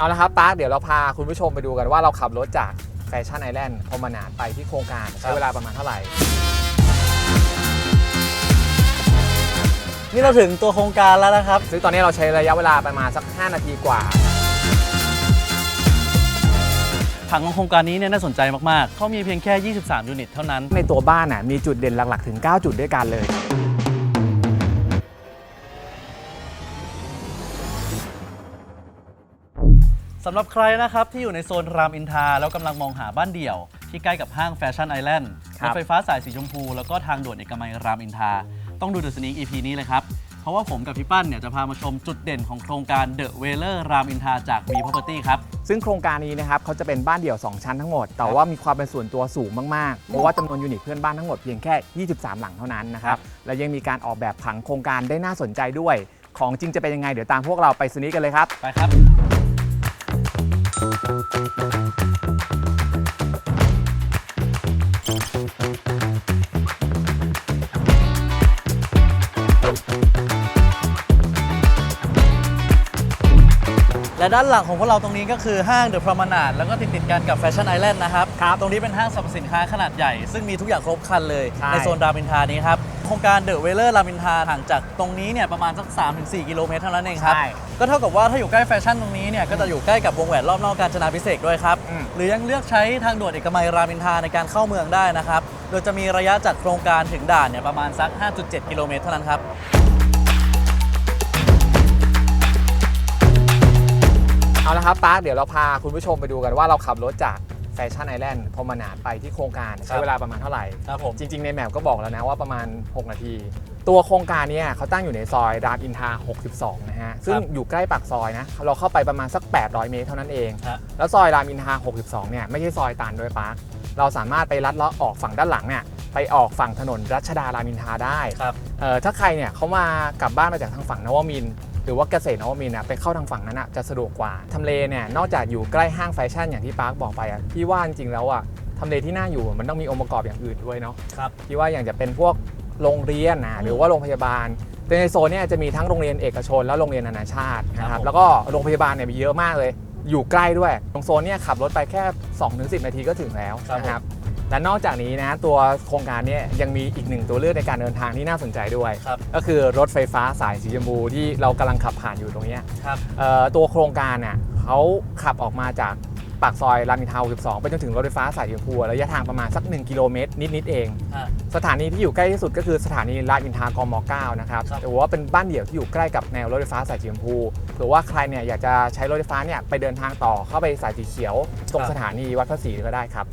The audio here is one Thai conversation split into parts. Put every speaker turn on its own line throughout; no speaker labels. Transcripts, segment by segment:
เอาละครับปาร์คเดี๋ยวเราพาคุณผู้ชมไปดูกันว่าเราขับรถจากแฟชั่นไอแลนด์พรหมนาดไปที่โครงการใช้เวลาประมาณเท่าไหร่
นี่เราถึงตัวโครงการแล้วนะครับ
ซึ่งตอนนี้เราใช้ระยะเวลาประมาณสัก 5 นาทีกว่า
ผังของโครงการนี้เนี่ยน่าสนใจมาก ๆ เขามีเพียงแค่ 23 ยูนิตเท่านั้น
ในตัวบ้านน่ะมีจุดเด่นหลัก ๆ ถึง 9 จุดด้วยกันเลย
สำหรับใครนะครับที่อยู่ในโซนรามอินทราแล้วกำลังมองหาบ้านเดี่ยว ที่ใกล้กับห้างแฟชั่นไอแลนด์
ครั
ร
บ
ถไฟฟ้าสายสีชมพู แล้วก็ทางด่วนเอกมัยรามอินทราต้องดูเดอะสนิง EP นี้เลยครับ เพราะว่าผมกับพี่ปั้นเนี่ยจะพามาชมจุดเด่นของโครงการเดอะเวเลอร์รามอินทราจาก V Property ครับ
ซึ่งโครงการนี้นะครับเขาจะเป็นบ้านเดี่ยว 2 ชั้นทั้งหมด แต่ว่ามีความเป็นส่วนตัวสูงมากๆ เพราะว่าจำนวนยูนิตเพื่อนบ้านทั้งหมดเพียงแค่ 23 หลังเท่านั้นนะครับ และยังมีการออกแบบผังโครงการได้น่าสนใจด้วย ของจริงจะเป็นยังไงเดี๋ยวตามพวกเราไปสนิทกันเลยครับ
ไปครับ และด้านหลังของพวกเราตรงนี้ก็คือห้างเดอะพร m มนาดแล้วก็ติดติดๆกันกับแฟชั่นไอแลนด์นะครับ
ครับ
ตรงนี้เป็นห้างสรรพสินค้าขนาดใหญ่ ซึ่งมีทุกอย่างครบครันเลย
ใช่
ในโซนรามอินทรานี้ครับโครงการเดอะเวเลอร์รามอินทราห่างจากตรงนี้เนี่ยประมาณสัก 3-4 กิโลเมตรเท่านั้นเองครับ
ใช่
ก็เท่ากับว่าถ้าอยู่ใกล้แฟชั่นตรงนี้เนี่ยก็จะอยู่ใกล้กับวงแหวนรอบนอกการจนาพิเศษกด้วยครับ
อืม
หรือยังเลือกใช้ทางด่วนเอกมัยรามอินทราในการเข้าเมืองได้นะครับ โดยจะมีระยะจากโครงการถึงด่านเนี่ยประมาณสัก 5.7 กิโลเมตรเท่านั้นครับ
เอาละครับปาร์คเดี๋ยวเราพาคุณผู้ชมไปดูกันว่าเราขับรถจาก แฟชั่นไอแลนด์พรหมนาดไปที่โครงการใช้เวลาประมาณเท่าไหร่
ครับผม
จริง ๆ ในแมปก็บอกแล้วนะว่าประมาณ 6 นาที ตัวโครงการเนี้เขาตั้งอยู่ในซอยรามอินทรา62 นะฮะ ซึ่งอยู่ใกล้ปากซอยนะ เราเข้าไปประมาณสัก 800 เมตรเท่านั้นเอง
ฮะ
แล้วซอยรามอินทรา62 เนี่ยไม่ใช่ซอยตันโดยปาร์คเราสามารถไปลัดเลาะออกฝั่งด้านหลังเนี่ยไปออกฝั่งถนนรัชดารามอินทราได้
ครับ
เอ่อถ้าใครเนี่ยเขามากลับบ้านมาจากทางฝั่งนวมินทร์ หรือว่าเกษตรนวมินทร์น่ะไปเข้าทางฝั่งนั้นอะจะสะดวกกว่าทำเลเนี่ยนอกจากอยู่ใกล้ห้างแฟชั่นอย่างที่ปาร์คบอกไปอะพี่ว่าจริงๆแล้วอะทำเลที่น่าอยู่มันต้องมีองค์ประกอบอย่างอื่นด้วยเนาะ
ครับ
พี่ว่าอย่างจะเป็นพวกโรงเรียนนะหรือว่าโรงพยาบาลแต่ในโซนเนี่ยจะมีทั้งโรงเรียนเอกชนและโรงเรียนนานาชาตินะค
ครั
รั
บบผม
แล้วก็โรงพยาบาลเนี่ยมีเยอะมากเลย อยู่ใกล้ด้วยตรงโซนเนี่ยขับรถไปแค่ 2-10 นาทีก็ถึงแล้วนะครับ และนอกจากนี้นะตัวโครงการเนี่ยยังมีอีกหนึ่งตัวเลือกในการเดินทางที่น่าสนใจด้วย
ครับ
ก็คือรถไฟฟ้าสายสีชมพูที่เรากำลังขับผ่านอยู่ตรงเนี้ย
ครับ
เอ่อตัวโครงการน่ะเขาขับออกมาจากปากซอยรามอินทรา62ไปจนถึงรถไฟฟ้าสายสีชมพูระยะทางประมาณสัก 1 กิโลเมตรนิดๆเอง
ฮะ
สถานีที่อยู่ใกล้ที่สุดก็คือสถานีรามอินทรากม 9 นะครับ
ครับ
แต่ว่าเป็นบ้านเดี่ยวที่อยู่ใกล้กับแนวรถไฟฟ้าสายสีชมพูหรือว่าใครเนี่ยอยากจะใช้รถไฟฟ้าเนี่ยไปเดินทางต่อเข้าไปสายสีเขียว ตรงสถานีวัดพระศรีก็ได้ครับ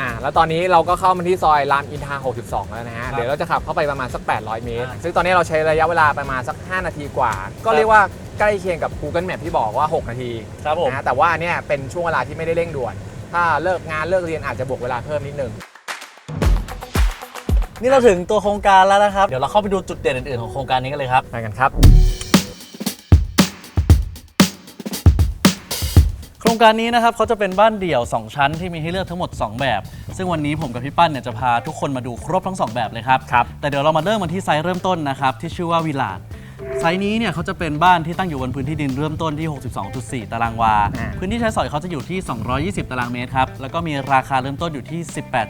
อ่าแล้วตอนนี้เราก็เข้ามาที่ซอยรามอินทรา62 แล้วนะฮะ เดี๋ยวเราจะขับเข้าไปประมาณสัก 800 เมตร
อ่า
ซึ่งตอนนี้เราใช้ระยะเวลาประมาณสัก 5 นาทีกว่า ก็เรียกว่าใกล้เคียงกับ Google Map ที่บอกว่า 6 นาที
ครับผม
นะแต่ว่าอันเนี่ยเป็นช่วงเวลาที่ไม่ได้เร่งด่วน ถ้าเลิกงานเลิกเรียนอาจจะบวกเวลาเพิ่มนิดนึง
นี่เราถึงตัวโครงการแล้วนะครับ เดี๋ยวเราเข้าไปดูจุดเด่นอื่นๆของโครงการนี้กันเลยครับ
ไปกันครับ
รงการนี้นะครับเขาจะเป็นบ้านเดี่ยว 2 ชั้นที่มีให้เลือกทั้งหมด 2 แบบ ซึ่งวันนี้ผมกับพี่ปั้นเนี่ยจะพาทุกคนมาดูครบทั้ง 2 แบบเลยครับ
ครับ
แต่เดี๋ยวเรามาเริ่มกันที่ไซส์เริ่มต้นนะครับที่ชื่อว่าวิลาดไซส์นี้เนี่ยเขาจะเป็นบ้านที่ตั้งอยู่บนพื้นที่ดินเริ่มต้นที่ 62.4 ตารางวา
อ่า
พื้นที่ใช้สอยเขาจะอยู่ที่ 220 ตารางเมตรครับ แล้วก็มีราคาเริ่มต้นอยู่ที่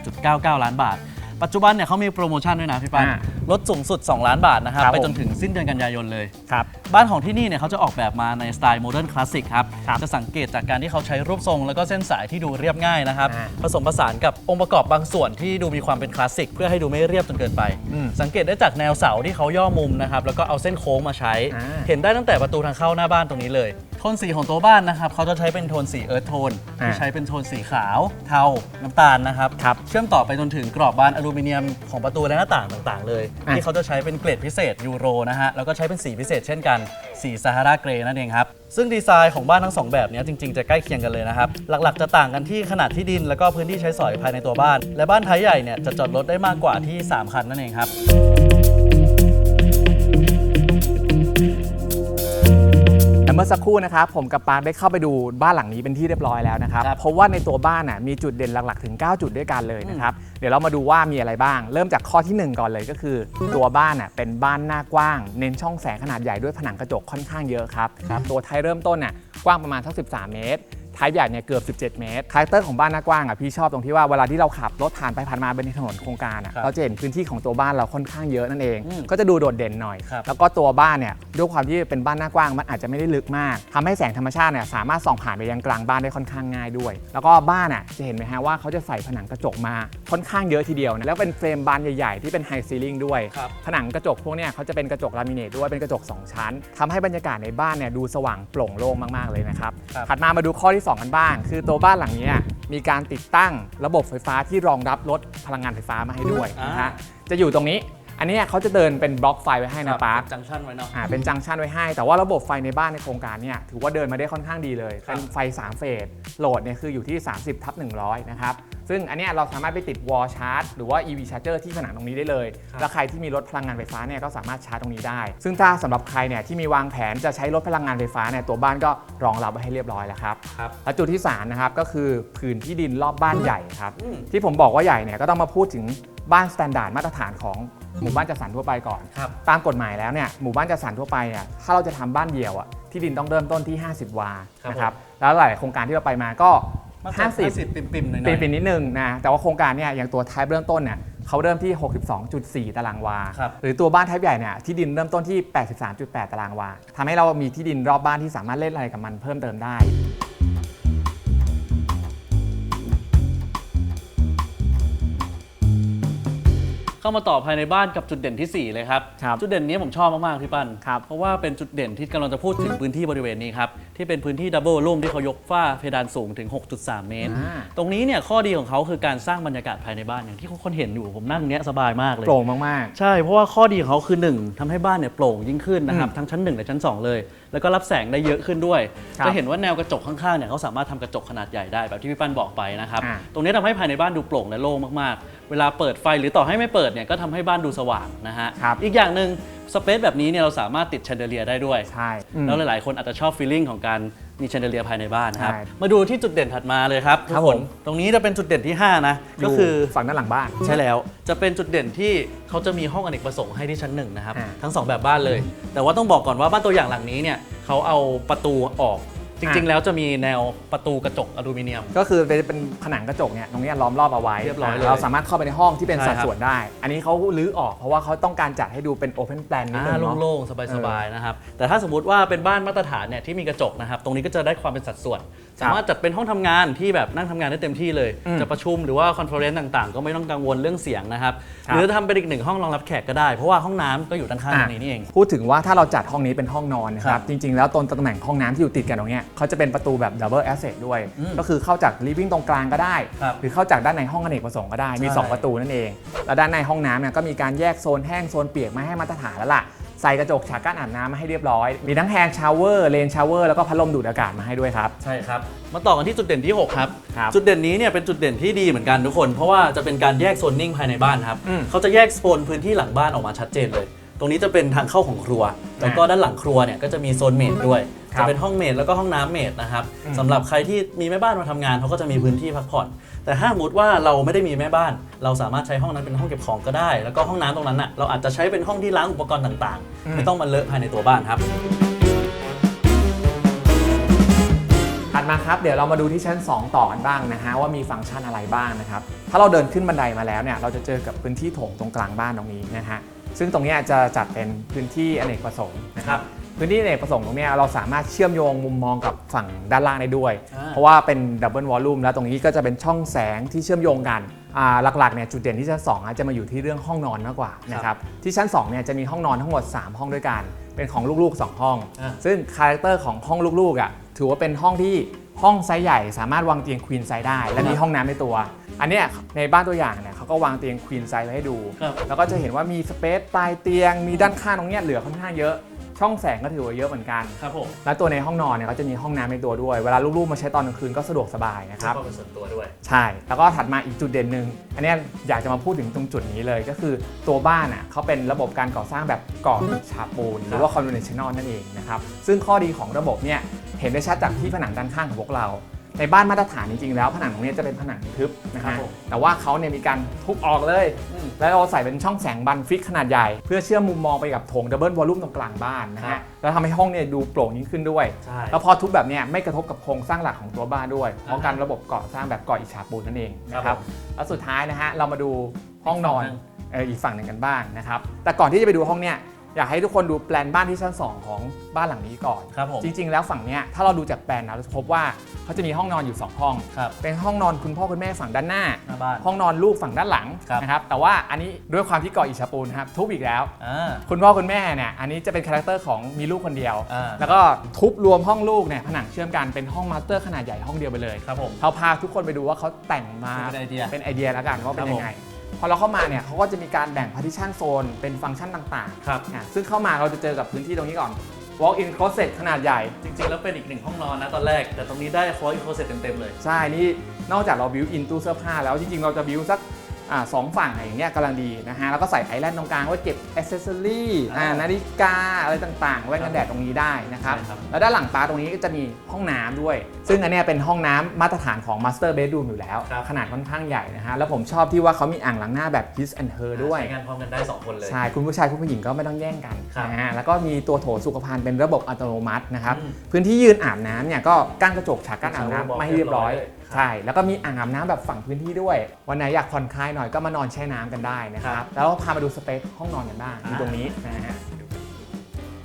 18.99 ล้านบาท ปัจจุบันเนี่ยเขามีโปรโมชั่นด้วยนะพี่ปั้น
อ่า
ลดสูงสุด 2 ล้านบาทนะครับ
ครับ
ไป
ผม
จนถึงสิ้นเดือนกันยายนเลย
ครับ
บ้านของที่นี่เนี่ยเขาจะออกแบบมาในสไตล์โมเดิร์นคลาสสิกครับ
ครับ
จะสังเกตจากการที่เขาใช้รูปทรง แล้วก็เส้นสายที่ดูเรียบง่ายนะครับ
อ่า
ผสมผสานกับองค์ประกอบบางส่วนที่ดูมีความเป็นคลาสสิกเพื่อให้ดูไม่เรียบจนเกินไป
อืม
สังเกตได้จากแนวเสาที่เขาย่อมุมนะครับ แล้วก็เอาเส้นโค้งมาใช้
อ่า
เห็นได้ตั้งแต่ประตูทางเข้าหน้าบ้านตรงนี้เลยโทนสีของตัวบ้านนะครับเขาจะใช้เป็นโทนสีเอิร์ธโทน
อ่า
ที่ใช้เป็นโทนสีขาว เทา น้ำตาลนะครับ
ครับ
เชื่อมต่อไปจนถึงกรอบบานอลูมิเนียมของประตูและหน้าต่างต่างๆ เลย
อะ
ที่เขาจะใช้เป็นเกรดพิเศษยูโรนะฮะ แล้วก็ใช้เป็นสีพิเศษเช่นกัน สีซาฮาราเกรนั่นเองครับ ซึ่งดีไซน์ของบ้านทั้งสองแบบเนี้ยจริง ๆ จะใกล้เคียงกันเลยนะครับ หลักๆ จะต่างกันที่ขนาดที่ดิน แล้วก็พื้นที่ใช้สอยภายในตัวบ้าน และบ้านไทยใหญ่เนี่ยจะจอดรถได้มากกว่าที่ 3 คันนั่นเองครับ
เมื่อสักครู่นะครับผมกับปาร์คได้เข้าไปดูบ้านหลังนี้เป็นที่เรียบร้อยแล้วนะครับ
ครับ
เพราะว่าในตัวบ้านน่ะมีจุดเด่นหลักๆ ถึง 9 จุดด้วยกันเลยนะครับเดี๋ยวเรามาดูว่ามีอะไรบ้าง เริ่มจากข้อทีหนึ่1 ก่อนเลยก็คือ ตัวบ้านอะเป็นบ้านหน้ากว้าง เน้นช่องแสงขนาดใหญ่ด้วยผนังกระจกค่อนข้างเยอะครับตัวไทยเริ่มต้นน่ะกว้างประมาณสัก13 เมตร ท้ายใหญ่เนี่ยเกือบ 17 เมตรคาแรคเตอร์ของบ้านหน้ากว้างอะพี่ชอบตรงที่ว่าเวลาที่เราขับรถผ่านไปผ่านมาบนถนนโครงการอะ
ครับ
เราจะเห็นพื้นที่ของตัวบ้านเราค่อนข้างเยอะนั่นเอง
อืม
ก็จะดูโดดเด่นหน่อย
ครับ
แล้วก็ตัวบ้านเนี่ยด้วยความที่เป็นบ้านหน้ากว้างมันอาจจะไม่ได้ลึกมากทำให้แสงธรรมชาติเนี่ยสามารถส่องผ่านไปยังกลางบ้านได้ค่อนข้างง่ายด้วย แล้วก็บ้านอะจะเห็นไหมฮะว่าเขาจะใส่ผนังกระจกมาค่อนข้างเยอะทีเดียวนะแล้วเป็นเฟรมบานใหญ่ๆที่เป็นไฮซีลิงด้วย
ครับ
ผนังกระจกพวกเนี้ยเขาจะเป็นกระจกลามิเนตด้วยเป็นกระจก 2 ชั้นทำให้บรรยากาศในบ้านเนี่ยดูสว่างโปร่งโล่งมาก ๆ เลยนะครับ
ครับ
ถัดมามาดูข้อที่2 กันบ้าง คือตัวบ้านหลังเนี้ยมีการติดตั้งระบบไฟฟ้าที่รองรับรถพลังงานไฟฟ้ามาให้ด้วยนะฮะจะอยู่ตรงนี้ อันเนี้ยเขาจะเดินเป็นบล็อกไฟไว้ให้นะปาร์ค
จังชั่นไว้เนาะ
อ่าเป็นจังชันไว้ให้ แต่ว่าระบบไฟในบ้านในโครงการเนี่ยถือว่าเดินมาได้ค่อนข้างดีเลย
ครับ
เป็นไฟ 3 เฟส โหลดเนี่ยคืออยู่ที่ 30ทับ100 นะครับ ซึ่งอันเนี้ยเราสามารถไปติดวอลชาร์จหรือว่า EV charger ที่ผนังตรงนี้ได้เลย
ครับ
แล้วใครที่มีรถพลังงานไฟฟ้าเนี่ยก็สามารถชาร์จตรงนี้ได้ ซึ่งถ้าสำหรับใครเนี่ยที่มีวางแผนจะใช้รถพลังงานไฟฟ้าเนี่ยตัวบ้านก็รองรับไว้ให้เรียบร้อยแล้วครับ
ครับ
และจุดที่สามนะครับก็คือผืนที่ดินรอบบ้านใหญ่ครับ
อืม
ที่ผมบอกว่าใหญ่เนี่ยก็ต้องมาพูดถึงบ้านสแตนดาร์ดมาตรฐานของ หมู่บ้านจัดสรรทั่วไปก่อน
ครับ
ตามกฎหมายแล้วเนี่ยหมู่บ้านจัดสรรทั่วไปเนี่ยถ้าเราจะทำบ้านเดี่ยวอะที่ดินต้องเริ่มต้นที่ 50 วา
ครับ
นะครับแล้วหลายๆโครงการที่เราไปมาก็
มา
50
50ปิ่มปิ่มๆหน่อยๆ
เป็นเป็นนิดนึงนะแต่ว่าโครงการเนี่ยอย่างตัวไทป์เริ่มต้นเนี่ยเขาเริ่มที่ 62.4 ตารางวา
ครับ
หรือตัวบ้านไทป์ใหญ่เนี่ยที่ดินเริ่มต้นที่ 83.8 ตารางวาทำให้เรามีที่ดินรอบบ้านที่สามารถเล่นอะไรกับมันเพิ่มเติมได้
เข้ามาต่อภายในบ้านกับจุดเด่นทีสี่ 4 เลยครับ
ครับ
จุดเด่นนี้ผมชอบมาก ๆ พี่ปั้น
ครับ
เพราะว่าเป็นจุดเด่นที่กำลังจะพูดถึงพื้นที่บริเวณนี้ครับ ที่เป็นพื้นที่ดับเบิลรูมที่เขายกฝ้าเพดานสูงถึง 6.3 เมตร
อ่า
ตรงนี้เนี่ยข้อดีของเขาคือการสร้างบรรยากาศภายในบ้านอย่างที่คนเห็นอยู่ผมนั่งเนี้ยสบายมากเลย
โปร่งมาก
ใช่ เพราะว่าข้อดีของเขาคือ 1ทำให้บ้านเนี่ยโปร่งยิ่งขึ้นนะครับ
อืม
ทั้งชั้น 1 และชั้น 2 เลย แล้วก็รับแสงได้เยอะขึ้นด้วย
ครับ
จะเห็นว่าแนวกระจกข้างๆเนี่ยเขาสามารถทำกระจกขนาดใหญ่ได้แบบที่พี่ปั้นบอกไปนะครับ
อ่า
ตรงนี้ทำให้ภายในบ้านดูโปร่งและโล่งมากๆ เวลาเปิดไฟหรือต่อให้ไม่เปิดเนี่ยก็ทำให้บ้านดูสว่างนะฮะ
ครับ
อีกอย่างหนึ่งสเปซแบบนี้เนี่ยเราสามารถติดแชนเดเลียได้ด้วย
ๆใช่อืม
แล้วหลายๆ คนอาจจะชอบฟีลลิ่งของการ มีแชนเดเลียภายในบ้านนะครับ
ใช่
มาดูที่จุดเด่นถัดมาเลยครับ
ครับ
ทุก
ผม
ตรงนี้จะเป็นจุดเด่นที่ 5 นะ ก็คือ
ฝั่งด้านหลังบ้าน
ใช่แล้วจะเป็นจุดเด่นที่เขาจะมีห้องอเนกประสงค์ให้ที่ชั้นหนึ่งนะครับ
อ่า
ทั้งสองแบบบ้านเลย แต่ว่าต้องบอกก่อนว่าบ้านตัวอย่างหลังนี้เนี่ยเขาเอาประตูออก จริง ๆ แล้วจะมีแนวประตูกระจกอลูมิเนียม
ก็คือเป็นเป็นผนังกระจกเนี่ยตรงเนี้ยล้อมรอบเอาไว้
เรียบร้อยเลย
เราสามารถเข้าไปในห้องที่เป็น
ใช่
สัด
ครับ
ส่วนได้ อันนี้เขาลื้อออกเพราะว่าเขาต้องการจัดให้ดูเป็นโอเพนแปลนนิดนึ
อ่าง
เนาะ
โล่งๆ สบายๆ นะครับ แต่ถ้าสมมติว่าเป็นบ้านมาตรฐานเนี่ยที่มีกระจกนะครับ ตรงนี้ก็จะได้ความเป็นสัดส่วน สามารถจัดเป็นห้องทำงานที่แบบนั่งทำงานได้เต็มที่เลย
อืม
จะประชุมหรือว่าคอนเฟอเรนซ์ต่างๆ ก็ไม่ต้องกังวลเรื่องเสียงนะครับ
ครับ
หรือทำเป็นอีกหนึ่งห้องรองรับแขกก็ได้ เพราะว่าห้องน้ำก็อยู่ด้านข้างตรงนี้นี่เอง
พูดถึงว่าถ้าเราจัดห้องนี้เป็นห้องนอนนะค
ครั
รับบ จริง ๆ แล้วตรงตำแหน่งห้องน้ำที่อยู่ติดกันตรงเนี้ยเขาจะเป็นประตูแบบดับเบิลแอสเซทด้วย
อืม
ก็คือเข้าจากลิฟวิ่งตรงกลางก็ได้
ครับ
หรือเข้าจากด้านในห้องอเนกประสงค์ก็ได้ มี
ใช่
2 ประตูนั่นเอง แล้วด้านในห้องน้ำเนี่ยก็มีการแยกโซนแห้งโซนเปียกมาให้มาตรฐานแล้วล่ะ ใส่กระจกฉากกั้นอาบน้ำมาให้เรียบร้อย มีทั้งแฮนด์ชาวเวอร์เลนชาวเวอร์แล้วก็พัดลมดูดอากาศมาให้ด้วยครับ
ใช่ครับ มาต่อกันที่จุดเด่นที่ 6 ครับ
ครับ
จุดเด่นนี้เนี่ยเป็นจุดเด่นที่ดีเหมือนกันทุกคน เพราะว่าจะเป็นการแยกโซนนิ่งภายในบ้านครับ
อืม
เขาจะแยกโซนพื้นที่หลังบ้านออกมาชัดเจนเลย ตรงนี้จะเป็นทางเข้าของครัว แล้วก็ด้านหลังครัวเนี่ยก็จะมีโซนเมดด้วย
ครับ
จะเป็นห้องเมดแล้วก็ห้องน้ำเมดนะครับ
อืม
สำหรับใครที่มีแม่บ้านมาทำงานเขาก็จะมีพื้นที่พักผ่อน แต่ถ้าสมมติว่าเราไม่ได้มีแม่บ้าน เราสามารถใช้ห้องนั้นเป็นห้องเก็บของก็ได้ แล้วก็ห้องน้ำตรงนั้นน่ะเราอาจจะใช้เป็นห้องที่ล้างอุปกรณ์ต่าง
อื
ๆ
ม
ไม่ต้องมาเลอะภายในตัวบ้านครับ
ถัดมาครับเดี๋ยวเรามาดูที่ชั้น 2 ต่อกันบ้างนะฮะว่ามีฟังก์ชันอะไรบ้างนะครับถ้าเราเดินขึ้นบันไดมาแล้วเนี่ยเราจะเจอกับพื้นที่โถงตรงกลางบ้านตรงนี้นะฮะ ซึ่งตรงเนี้ยจะจัดเป็นพื้นที่อเนกประสงค์นะครับพื้นที่อเนกประสงค์ตรงเนี้ยเราสามารถเชื่อมโยงมุมมองกับฝั่งด้านล่างได้ด้วย
อ่า
เพราะว่าเป็นดับเบิลวอลลุ่มแล้วตรงนี้ก็จะเป็นช่องแสงที่เชื่อมโยงกันอ่าหลักๆเนี่ยจุดเด่นที่ชั้น2อะจะมาอยู่ที่เรื่องห้องนอนมากกว่านะครับที่ชั้น2เนี่ยจะมีห้องนอนทั้งหมด 3 ห้องด้วยกัน เป็นของลูกๆ 2 ห้อง
อ่า
ซึ่งคาแรคเตอร์ของห้องลูกๆอะถือว่าเป็นห้องที่ ห้องไซส์ใหญ่สามารถวางเตียงควีนไซส์ได้ และมีห้องน้ำในตัว อันเนี้ยในบ้านตัวอย่างเนี่ยเขาก็วางเตียงควีนไซส์ไว้ให้ดู
ครับ
แล้วก็จะเห็นว่ามีสเปซปลายเตียงมีด้านข้างตรงเนี้ยเหลือค่อนข้างเยอะ ช่องแสงก็ถือว่าเยอะเหมือนกัน
ครับผม
แล้วตัวในห้องนอนเนี่ยก็จะมีห้องน้ำในตัวด้วย เวลาลูกๆมาใช้ตอนกลางคืนก็สะดวกสบายนะครับ
ก็เป็นส่วนตัวด้วย
ใช่ แล้วก็ถัดมาอีกจุดเด่นหนึ่ง อันเนี้ยอยากจะมาพูดถึงตรงจุดนี้เลยก็คือตัวบ้านอะเขาเป็นระบบการก่อสร้างแบบก่ออิฐฉาบปูนหรือว่า conventional นั่นเองนะครับ ซึ่งข้อดีของระบบเนี่ยเห็นได้ชัดจากที่ผนังด้านข้างของพวกเรา ในบ้านมาตรฐานจริงๆแล้วผนังตรงนี้จะเป็นผนังทึบนะ
ครั
ฮะ
บผม
แต่ว่าเขาเนี่ยมีการทุบออกเลย
อืม
แล้วเราใส่เป็นช่องแสงบันฟิกขนาดใหญ่ เพื่อเชื่อมมุมมองไปกับโถงดับเบิลวอลลุ่มตรงกลางบ้านนะ
ครั
ฮะ
บ
แล้วทำให้ห้องเนี่ยดูโปร่งยิ่งขึ้นด้วย
ใช่
แล้วพอทุบแบบเนี้ยไม่กระทบกับโครงสร้างหลักของตัวบ้านด้วยเพราะการระบบก่อสร้างแบบก่ออิฐฉาบปูนนั่นเองนะค
ครั
รั
บบผม
แล้วสุดท้ายนะฮะเรามาดูห้องนอน
อีกฝั่งหนึ่ง
เอออีกฝั่งหนึ่งกันบ้างนะครับแต่ก่อนที่จะไปดูห้องเนี้ย อยากให้ทุกคนดูแปลนบ้านที่ชั้น 2 ของบ้านหลังนี้ก่อน
ครับผม
จริง ๆ แล้วฝั่งเนี้ยถ้าเราดูจากแปลนนะเราจะพบว่าเขาจะมีห้องนอนอยู่ 2 ห้อง
ครับ
เป็นห้องนอนคุณพ่อคุณแม่ฝั่งด้านหน้า
หน้าบ้าน
ห้องนอนลูกฝั่งด้านหลัง
ครับ
นะครับแต่ว่าอันนี้ด้วยความที่ก่ออิฐฉาบปูนนะครับทุบอีกแล้ว
อ่า
คุณพ่อคุณแม่เนี่ยอันนี้จะเป็นคาแรคเตอร์ของมีลูกคนเดียว
อ่า
แล้วก็ทุบรวมห้องลูกเนี่ยผนังเชื่อมกันเป็นห้องมาสเตอร์ขนาดใหญ่ห้องเดียวไปเลย
ครับผม
เราพาทุกคนไปดูว่าเขาแต่งมา
เป็นไอเดีย
เป็นไอเดียแล้วกันว่าเป็
ครั
น
บ
ยังไง พอเราเข้ามาเนี่ยเขาก็จะมีการแบ่ง partition zone เป็นฟังก์ชันต่าง
ครับ
ๆอะซึ่งเข้ามาเราจะเจอกับพื้นที่ตรงนี้ก่อน walk in closet ขนาดใหญ่
จริงๆ แล้วเป็นอีกหนึ่งห้องนอนนะตอนแรก แต่ตรงนี้ได้คอร์อีโคเซ็ตเต็มๆเลย
ใช่ นี่นอกจากเราบิวอินตู้เสื้อผ้าแล้วจริงๆ เราจะบิวสัก อ่าสองฝั่งอย่างเงี้ยกำลังดีนะฮะแล้วก็ใส่ไอแลนด์ตรงกลางไว้เก็บอ c เซสซอรี่อ่า
อ่า
นาฬิกาอะไรต่างๆไว้กันแดดตรงนี้ได้นะครับ
ใช่ครับ
แล้วด้านหลังปาตรงนี้ก็จะมีห้องน้ำด้วย ซึ่งอันเนี้ยเป็นห้องน้ำมาตรฐานของ Master Bedroom อยู่แล้ว
ครับ
ขนาดค่อนข้างใหญ่นะฮะแล้วผมชอบที่ว่าเขามีอ่างล้างหน้าแบบ His and Her ด้วย
ใช้งานพร้อมกันได้ 2 คนเลย
ใช่ คุณผู้ชาย คุณผู้หญิงก็ไม่ต้องแย่งกัน
ครับ
นะฮะแล้วก็มีตัวโถสุขภัณฑ์เป็นระบบอัตโนมัตินะครับ
อืม
พื้นที่ยืนอาบน้ำเนี่ยก็กั้นกระจกฉากกั้นอาบ
shower
น้ำ
box
ไม่ให้เรียบร้อย
เรียบร้อยเลยครับ
ใช่ แล้วก็มีอ่างอาบน้ำแบบฝั่งพื้นที่ด้วย วันไหนอยากผ่อนคลายหน่อยก็มานอนแช่น้ำกันได้นะค
ครั
รับ
บ
แล้วพามาดูสเปซห้องนอนกันบ้างอยู่
อ่า
ตรงนี้นะฮะ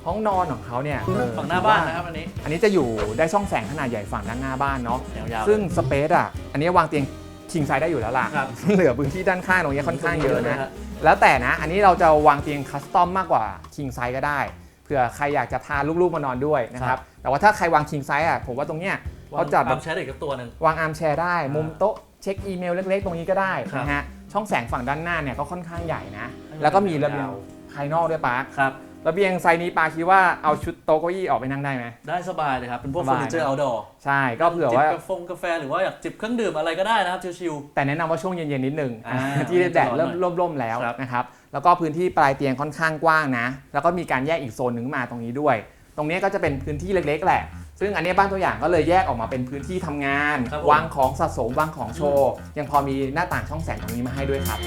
ห้องนอนของเขาเนี่ยเออ
ฝั่งหน้าบ้านนะครับอันนี้
อันนี้จะอยู่ได้ช่องแสงขนาดใหญ่ฝั่งด้านหน้าบ้านเนาะ
ยาวๆ
ซึ่งสเปซอะ อันนี้วางเตียงคิงไซด์ได้อยู่แล้วล่ะ
ครับ
เหลือพื้นที่ด้านข้างตรงนี้ค่อนข้างเยอะนะ
ฮ
แล้วแต่นะ อันนี้เราจะวางเตียงคัสตอมมากกว่า king size ก็ได้ เผื่อใครอยากจะพาลูกๆมานอนด้วยนะค
ครั
รับ
บ
แต่ว่าถ้าใครวาง king size อะ ผมว่าตรงเนี้ย เขาจัดแบ
วาง
บ
แชร์อีกกับตัวหนึ่ง
วางอาร์มแชร์ได้ มุมโต๊ะเช็คอีเมลเล็กๆ ตรงนี้ก็ได้
ครับ
นะฮะช่องแสงฝั่งด้านหน้าเนี่ยก็ค่อนข้างใหญ่นะ
ให้มัน
แล้วก็มีระเบียง
ยาว
ภายนอกด้วยปาร์ค
ครับ
ระเบียงไซส์นี้ปาคิดว่าเอาชุดโต๊ะเก้าอี้ออกไปนั่งได้ไหม
ได้สบายเลยครับ เป็นพวก
ส
เฟอบา
ย
ร์นิเจอร์
นะ
เอาดอร์
ใช่ก็เผื่อว่า
จิบกาแฟกาแฟหรือว่าอยากจิบเครื่องดื่มอะไรก็ได้นะครับชิว
แต่แนะนำว่าช่วงเย็นๆนิดนึง
อ่า
ที่แดดเริ่ม
จะร้อนหน่อย
ร่มๆแล้ว
ครับ
นะครับ แล้วก็พื้นที่ปลายเตียงค่อนข้างกว้างนะ แล้วก็มีการแยกอีกโซนหนึ่งมาตรงนี้ด้วย ตรงนี้ก็จะเป็นพื้นที่เล็กๆ แหละ ซึ่งอันนี้บ้านตัวอย่างก็เลยแยกออกมาเป็นพื้นที่ทำงาน
ครับผม
วางของสะสมวางของโชว์ ยังพอมีหน้าต่างช่องแสงตรงนี้มาให้ด้วยครับ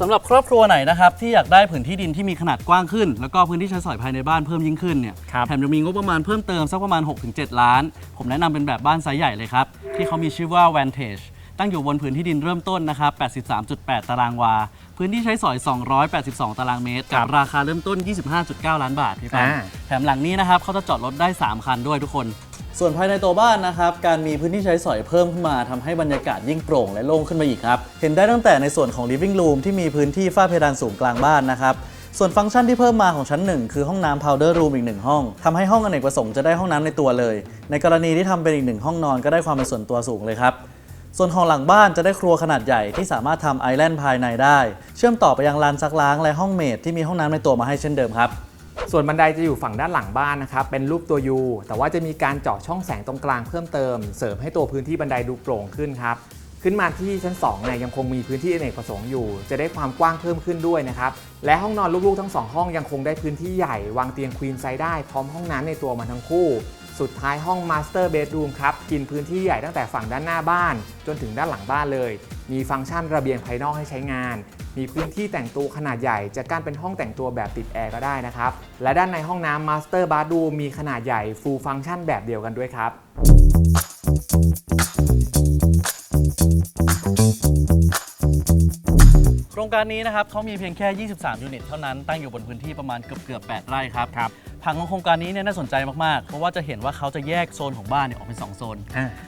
สำหรับครอบครัวไหนนะครับที่อยากได้พื้นที่ดินที่มีขนาดกว้างขึ้น แล้วก็พื้นที่ใช้สอยภายในบ้านเพิ่มยิ่งขึ้นเนี่ย
ครับ
แถมยังมีงบประมาณเพิ่มเติมสักประมาณ 6-7 ล้าน ผมแนะนำเป็นแบบบ้านไซส์ใหญ่เลยครับ ที่เขามีชื่อว่า Vantage ตั้งอยู่บนพื้นที่ดินเริ่มต้นนะครับ 83.8 ตารางวา พื้นที่ใช้สอย 282 ตารางเมตร กับราคาเริ่มต้น 25.9 ล้านบาทพี่ปัง
อ่า
แถมหลังนี้นะครับเขาจะจอดรถได้ 3 คันด้วยทุกคน ส่วนภายในตัวบ้านนะครับ การมีพื้นที่ใช้สอยเพิ่มขึ้นมาทำให้บรรยากาศยิ่งโปร่งและโล่งขึ้นมาอีกครับ เห็นได้ตั้งแต่ในส่วนของ living room ที่มีพื้นที่ฝ้าเพดานสูงกลางบ้านนะครับ ส่วนฟังก์ชันที่เพิ่มมาของชั้นหนึ่งคือห้องน้ำ powder room อีกหนึ่งห้องทำให้ห้องอเนกประสงค์จะได้ห้องน้ำในตัวเลย ในกรณีที่ทำเป็นอีกหนึ่งห้องนอนก็ได้ความเป็นส่วนตัวสูงเลยครับ ส่วนของหลังบ้านจะได้ครัวขนาดใหญ่ที่สามารถทำไอแลนด์ภายในได้ เชื่อมต่อไปยังลานซักล้างและห้องเมดที่มีห้องน้ำในตัวมาให้เช่นเดิมครับ
ส่วนบันไดจะอยู่ฝั่งด้านหลังบ้านนะครับ เป็นรูปตัว U แต่ว่าจะมีการเจาะช่องแสงตรงกลางเพิ่มเติม เสริมให้ตัวพื้นที่บันไดดูโปร่งขึ้นครับ ขึ้นมาที่ชั้น2เนี่ยยังคงมีพื้นที่อเนกประสงค์อยู่ จะได้ความกว้างเพิ่มขึ้นด้วยนะครับ และห้องนอนลูกๆทั้งสองห้องยังคงได้พื้นที่ใหญ่ วางเตียงควีนไซด์ได้พร้อมห้องน้ำในตัวมาทั้งคู่ สุดท้ายห้องมาสเตอร์เบดรูมครับ กินพื้นที่ใหญ่ตั้งแต่ฝั่งด้านหน้าบ้าน จนถึงด้านหลังบ้านเลย มีฟังก์ชันระเบียงภายนอกให้ใช้งาน มีพื้นที่แต่งตัวขนาดใหญ่ จะกั้นเป็นห้องแต่งตัวแบบติดแอร์ก็ได้นะครับ และด้านในห้องน้ำมาสเตอร์บาร์รูมีขนาดใหญ่ฟูลฟังก์ชันแบบเดียวกันด้วยครับ
รงการนี้นะครับเขามีเพียงแค่ 23 ยูนิตเท่านั้นตั้งอยู่บนพื้นที่ประมาณเกือบเกือบๆ8ไร่ครับ
ครับ
ผังของโครงการนี้เนี่ยน่าสนใจมาก ๆ เพราะว่าจะเห็นว่าเขาจะแยกโซนของบ้านเนี่ยออกเป็น 2 โซน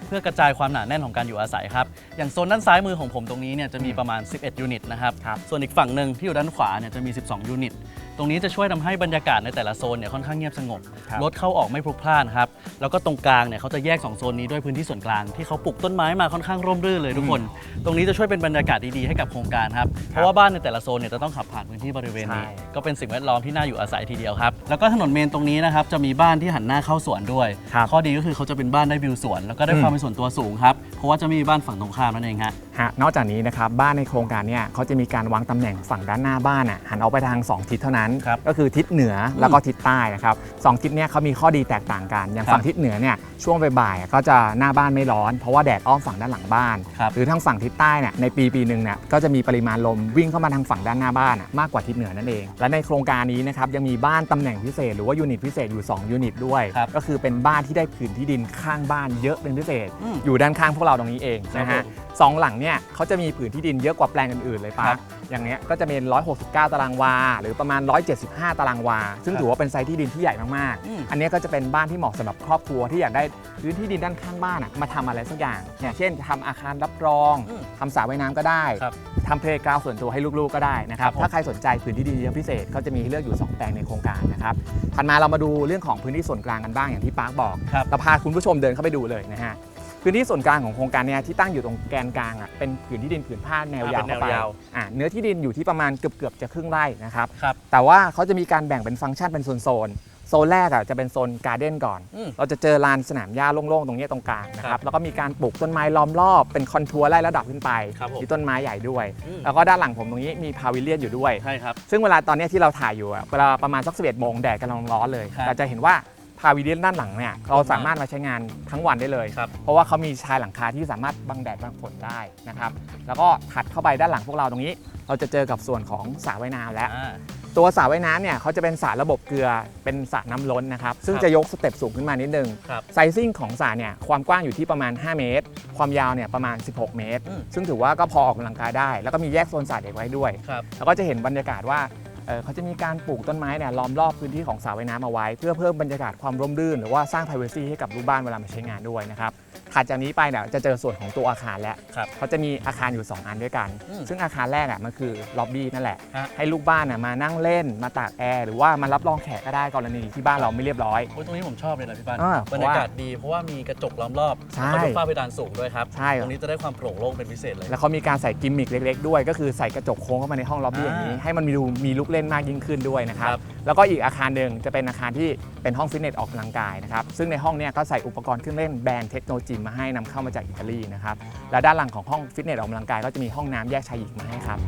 เพื่อกระจายความหนาแน่นของการอยู่อาศัยครับ อย่างโซนด้านซ้ายมือของผมตรงนี้เนี่ยจะมีประมาณ 11 ยูนิตนะครับ
ครับ
ส่วนอีกฝั่งหนึ่งที่อยู่ด้านขวาเนี่ยจะมี 12 ยูนิต ตรงนี้จะช่วยทำให้บรรยากาศในแต่ละโซนเนี่ยค่อนข้างเงียบสงบ
ครับ
รถเข้าออกไม่พลุกพล่านครับแล้วก็ตรงกลางเนี่ยเขาจะแยก2โซนนี้ด้วยพื้นที่ส่วนกลางที่เขาปลูกต้นไม้มาค่อนข้างร่มรื่นเลยทุกคน ตรงนี้จะช่วยเป็นบรรยากาศดีๆให้กับโครงการครับเพราะว่าบ้านในแต่ละโซนเนี่ยจะต้องขับผ่านพื้นที่บริเวณนี้
ใช่
ก็เป็นสิ่งแวดล้อมที่น่าอยู่อาศัยทีเดียวครับ แล้วก็ถนนเมนตรงนี้นะครับจะมีบ้านที่หันหน้าเข้าสวนด้วย
ครับ
ข้อดีก็คือเขาจะเป็นบ้านได้วิวสวน แล้วก็ได้
อืม
ความเป็นส่วนตัวสูงครับ เพราะว่าจะมีบ้านฝั่งตรงข้ามนั่นเองฮะ
ฮะนอกจากนี้นะครับบ้านในโครงการเนี่ยเขาจะมีการวางตำแหน่งฝั่งด้านหน้าบ้านอะหันออกไปทาง 2 ทิศเท่านั้น
ครับ
ก็คือทิศเหนือแล้วก็ทิศใต้นะครับสองทิศเนี่ยเขามีข้อดีแตกต่างกัน อย่าง
ครับ
ฝั่งทิศเหนือเนี่ยช่วงบ่ายๆอะก็จะหน้าบ้านไม่ร้อน เพราะว่าแดดอ้อมฝั่งด้านหลังบ้าน
ครับ
หรือทางฝั่งทิศใต้เนี่ยในปีปีหนึ่งเนี่ยก็จะมีปริมาณลมวิ่งเข้ามาทางฝั่งด้านหน้าบ้านอะมากกว่าทิศเหนือนั่นเอง และในโครงการนี้นะครับยังมีบ้านตำแหน่งพิเศษหรือว่ายูนิตพิเศษอยู่2ยูนิตด้วย
ครับ
ก็คือเป็นบ้านที่ได้ผืนที่ดินข้างบ้านเยอะเป็นพิเศษ
อืม
อยู่ด้านข้างพวกเราตรงนี้เอง
ครับ
นะฮะ
ผม
สองหลังเนี่ยเขาจะมีผืนที่ดินเยอะกว่าแปลงอื่นๆเลย
ครั
ปะ
บ
อย่างเนี้ยก็จะเป็น 169 ตารางวา หรือประมาณ175 ตารางวา ซึ่ง
ครับ
ถือว่าเป็นไซส์ที่ดินที่ใหญ่มาก
อืม
ๆ อันเนี้ยก็จะเป็นบ้านที่เหมาะสำหรับครอบครัวที่อยากได้พื้นที่ดินด้านข้างบ้านอะมาทำอะไรสักอย่างอย่างเช่นทำอาคารรับรอง
อืม
ทำสระว่ายน้ำก็ได้
ครับ
ทำเพลย์กราวส่วนตัวให้ลูกๆก็ได้นะครับ
ครับผม
ถ้าใครสนใจพื้นที่ดินเยอะพิเศษเขาจะมีให้เลือกอยู่ 2 แปลงในโครงการนะครับถัดมาเรามาดูเรื่องของพื้นที่ส่วนกลางกันบ้างอย่างที่ปาร์คบอก
ครับ
เราพาคุณผู้ชมเดินเข้าไปดูเลยนะฮะ พื้นที่ส่วนกลางของโครงการเนี่ยที่ตั้งอยู่ตรงแกนกลางอะเป็นผืนที่ดินผืนผ้าแนวยาว
อ่าเป็น
เข้าไป
แนวยาว
อะเนื้อที่ดินอยู่ที่ประมาณเกือบเกือบๆจะครึ่งไร่นะครับ
ครับ
แต่ว่าเขาจะมีการแบ่งเป็นฟังก์ชันเป็นโซนโซนๆโซนแรกอะจะเป็นโซนการ์เด้นก่อน
อืม
เราจะเจอลานสนามหญ้าโล่งๆ ตรงเนี้ยตรงกลางนะค
ครั
รับบแล้วก็มีการปลูกต้นไม้ล้อมรอบเป็นคอนทัวร์ไล่ระดับขึ้นไป
ครับผม
มีต้นไม้ใหญ่ด้วย
อืม
แล้วก็ด้านหลังผมตรงนี้มีพาวิเลียนอยู่ด้วย
ใช่ครับ
ซึ่งเวลาตอนเนี้ยที่เราถ่ายอยู่อะเวลาประมาณสัก11โมงแดดกำลังร้อนเลย
ครับ
แต่จะเห็นว่า พาวิเลียนด้านหลังเนี่ยเราสามารถมาใช้งานทั้งวันได้เลย
ครับ
เพราะว่าเขามีชายหลังคาที่สามารถบังแดดบังฝนได้นะครับ แล้วก็ถัดเข้าไปด้านหลังพวกเราตรงนี้ เราจะเจอกับส่วนของสระว่ายน้ำแล้ว
อ่า
ตัวสระว่ายน้ำเนี่ยเขาจะเป็นสระระบบเกลือเป็นสระน้ำล้นนะครับ ซึ่ง
ครับ
จะยกสเต็ปสูงขึ้นมานิดนึง
ครับ
ไซซิ่งของสระเนี่ยความกว้างอยู่ที่ประมาณ 5 เมตร ความยาวเนี่ยประมาณ 16 เมตร
อืม
ซึ่งถือว่าก็พอออกกำลังกายได้ แล้วก็มีแยกโซนสระเด็กไว้ด้วย
ครับ
แล้วก็จะเห็นบรรยากาศว่า เอ่อเขาจะมีการปลูกต้นไม้เนี่ยล้อมรอบพื้นที่ของสระว่ายน้ำเอาไว้ เพื่อเพิ่มบรรยากาศความร่มรื่น หรือว่าสร้าง privacy ให้กับลูกบ้านเวลามาใช้งานด้วยนะครับถัดจากนี้ไปเนี่ยจะเจอส่วนของตัวอาคารแล้ว
ครับ
เขาจะมีอาคารอยู่ 2 อันด้วยกัน
อืม
ซึ่งอาคารแรกอะมันคือล็อบบี้นั่นแหละ
ฮะ
ให้ลูกบ้านน่ะมานั่งเล่นมาตากแอร์หรือว่ามารับรองแขกก็ได้กรณีที่บ้านเราไม่เรียบร้อย
โอ้ยตรงนี้ผมชอบเลยนะพี่ปัน
อ่า
บรรยากาศดีเพราะว่ามีกระจกล้อมรอบ
ใช่
แล้วก็ดูฝ้าเพดานสูงด้วยครับ
ใช่
ตรงนี้จะได้ความโปร่งโล่งเป็นพิเศษเลย
แล้วเขามีการใส่กิมมิคเล็ก ๆ ด้วย ก็คือใส่กระจกโค้งเข้ามาในห้องล็อบบี้อย่างนี้
อ่า
ให้มันมีดูมีลูกเล่นมากยิ่งขึ้นด้วยนะครับ
ครับ
แล้วก็อีกอาคารหนึ่งจะเป็นอาคารที่เป็นห้องฟิตเนสออกกำลังกายนะครับซึ่งในห้องเนี้ก็ใส่อุปกรณ์เครื่องเล่นแบรนด์เทคโนโลยีมาให้นำเข้ามาจากอิตาลีนะครับและด้านหลังของห้องฟิตเนสออกกำลังกายก็จะมีห้องน้ำแยกชายหญิงมาให้ครับ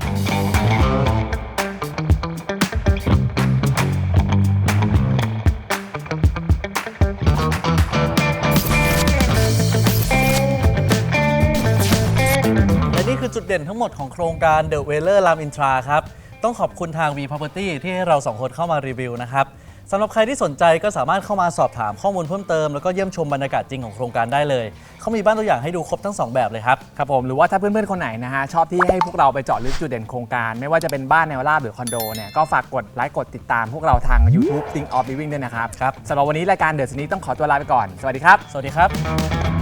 และนี่คือจุดเด่นทั้งหมดของโครงการ The w e l e r รามอินทราครับ ต้องขอบคุณทาง V Property ที่ให้เราสองคนเข้ามารีวิวนะครับสำหรับใครที่สนใจก็สามารถเข้ามาสอบถามข้อมูลเพิ่มเติมแล้วก็เยี่ยมชมบรรยากาศจริงของโครงการได้เลย เขามีบ้านตัวอย่างให้ดูครบทั้ง 2 แบบเลยครับ
ครับผมหรือว่าถ้าเพื่อนๆ คนไหนนะฮะชอบที่ให้พวกเราไปเจาะลึกจุดเด่นโครงการ ไม่ว่าจะเป็นบ้านแนวราบหรือคอนโดเนี่ยก็ฝากกดไลค์กดติดตามพวกเราทาง YouTube Think of Living ด้วยนะครับ
ครับ
สำหรับวันนี้รายการเดอะสนีต้องขอตัวลาไปก่อน สวัสดีครับ
สวัสดีครับ